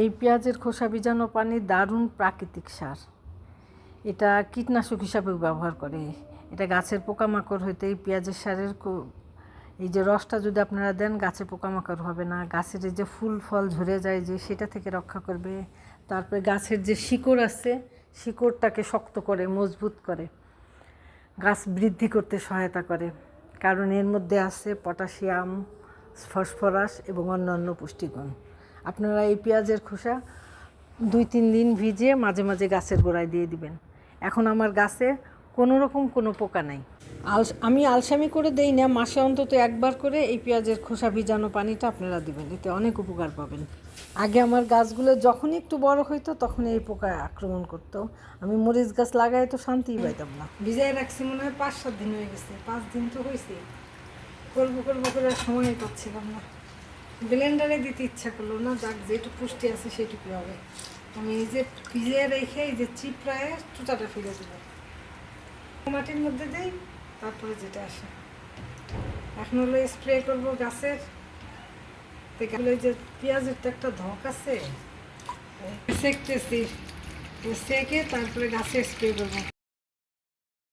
এই পেঁয়াজের খোসা ভিজানো পানি দারুণ প্রাকৃতিক সার। এটা কীটনাশক হিসাবেও ব্যবহার করে। এটা গাছের পোকামাকড় হইতে এই পেঁয়াজের সারের এই যে রসটা যদি আপনারা দেন, গাছে পোকামাকড় হবে না। গাছের যে ফুল ফল ঝরে যায় যে সেটা থেকে রক্ষা করবে। তারপরে গাছের যে শিকড় আছে, শিকড়টাকে শক্ত করে, মজবুত করে। গাছ বৃদ্ধি করতে সহায়তা করে। কারণ এর মধ্যে আছে পটাশিয়াম, ফসফরাস এবং অন্যান্য পুষ্টিগুণ। আপনারা এই পেঁয়াজের খোসা দুই তিন দিন ভিজিয়ে মাঝে মাঝে গাছের গোড়ায় দিয়ে দিবেন। এখন আমার গাছে কোনো রকম কোনো পোকা নাই। আল আমি আলসামি করে দেই না, মাসে অন্তত একবার করে এই পেঁয়াজের খোসা ভিজানো পানিটা আপনারা দিবেন, এতে অনেক উপকার পাবেন। আগে আমার গাছগুলো যখনই একটু বড় হইতো, তখন এই পোকা আক্রমণ করতো। আমি মরিচ গাছ লাগাই তো শান্তিই পাইতাম না। ভিজাই রাখছি, মনে হয় পাঁচ সাত দিন হয়ে গেছে, পাঁচ দিন তো হয়েছে করব করব করে সময় পাচ্ছিলাম না। ব্লেন্ডারে দিতে ইচ্ছা করল না, যাক যেটু পুষ্টি আছে সেটুকু হবে। আমি এই যে ভিজিয়ে রেখে এই যে চিপড়ায় চুটাটা ফেলে দেবো। মাটির মধ্যে দেই, তারপরে যেটা আসে। এখন হলো স্প্রে করব গাছের। গেলে যে পেঁয়াজের তো একটা ধক আছে সেকতেছি। সেকে তারপরে গাছে স্প্রে করব।